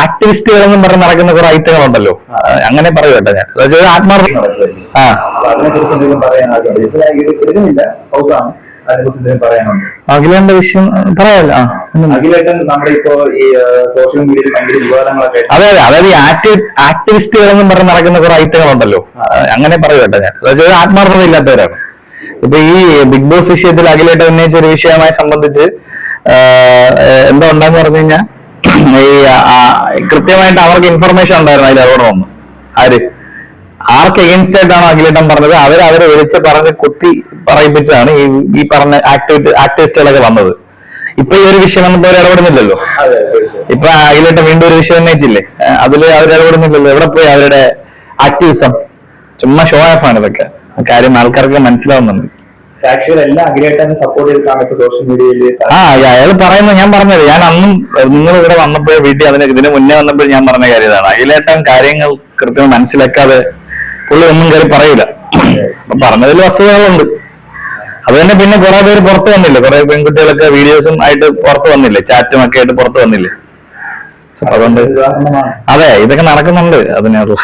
ആക്ടിവിസ്റ്റുകൾ എന്നും പറഞ്ഞ് നടക്കുന്ന കുറെ ഐറ്റങ്ങളുണ്ടല്ലോ. അങ്ങനെ പറയൂ കേട്ടോ ഞാൻ. അതായത് ആത്മാർത്ഥ ആ. അഖിലേന്റെ വിഷയം പറയാമല്ലോ. അഖിലേട്ടൻ നമ്മുടെ ഇപ്പോ ഈ സോഷ്യൽ മീഡിയയിൽ ഭയങ്കര വിവാദങ്ങളൊക്കെ അതെ അതെ. അതായത് ഈ ആക്ടി ആക്ടിവിസ്റ്റുകൾ എന്നും പറഞ്ഞ് നടക്കുന്ന കുറെ ഐറ്റങ്ങളുണ്ടല്ലോ. അങ്ങനെ പറയൂ കേട്ടോ ഞാൻ. അതായത് ആത്മാർത്ഥത ഇല്ലാത്തവരാണ്. ഇപ്പൊ ഈ ബിഗ് ബോസ് വിഷയത്തിൽ അഖിലേട്ട് ഉന്നയിച്ച ഒരു വിഷയവുമായി സംബന്ധിച്ച് എന്താ ഉണ്ടാന്ന് പറഞ്ഞു കഴിഞ്ഞാൽ ഈ കൃത്യമായിട്ട് അവർക്ക് ഇൻഫർമേഷൻ ഉണ്ടായിരുന്നു അതിൽ അതോടെ വന്നു. ആര്? ആർക്ക് എഗൻസ്റ്റ് ആയിട്ടാണ് അഖിലേട്ടൻ പറഞ്ഞത്? അവർ അവരെ വിളിച്ച് പറഞ്ഞ് കുത്തി പറയിപ്പിച്ചാണ് ഈ ഈ പറഞ്ഞ ആക്ടിവിറ്റി ആക്ടിവിസ്റ്റുകളൊക്കെ വന്നത്. ഇപ്പൊ ഈ ഒരു വിഷയം വന്നപ്പോൾ അവർ ഇടപെടുന്നില്ലല്ലോ. ഇപ്പൊ അഖിലേട്ടൻ വീണ്ടും ഒരു വിഷയം ഉന്നയിച്ചില്ലേ? അതിൽ അതിൽ അവർ ഇടപെടുന്നില്ലല്ലോ. എവിടെ പോയി അവരുടെ ആക്ടിവിസം ചുമ്മാ ഷോ ഓഫ് ആണ് ഇതൊക്കെ. ആ കാര്യം ആൾക്കാർക്ക് മനസ്സിലാവുന്നുണ്ട്. സപ്പോർട്ട് ചെയ്തിട്ടാണ് സോഷ്യൽ മീഡിയയിൽ ആ അയാൾ പറയുന്നത് ഞാൻ പറഞ്ഞത്. ഞാൻ അന്നും നിങ്ങൾ ഇവിടെ വന്നപ്പോൾ വീട്ടിൽ അതിന് ഇതിന് മുന്നേ വന്നപ്പോൾ ഞാൻ പറഞ്ഞ കാര്യം ഇതാണ് അഖിലേട്ടൻ കാര്യങ്ങൾ കൃത്യം മനസ്സിലാക്കാതെ പുള്ളി ഒന്നും കയറി പറയൂല പറഞ്ഞതിൽ വസ്തുതകളുണ്ട്. അത് തന്നെ പിന്നെ കുറെ പേര് പുറത്തു വന്നില്ല? കുറെ പെൺകുട്ടികളൊക്കെ വീഡിയോസും ആയിട്ട് പുറത്തു വന്നില്ലേ? ചാറ്റും ഒക്കെ ആയിട്ട് പുറത്തു വന്നില്ലേ? അതുകൊണ്ട് അതെ ഇതൊക്കെ നടക്കുന്നുണ്ട്. അതിനുള്ള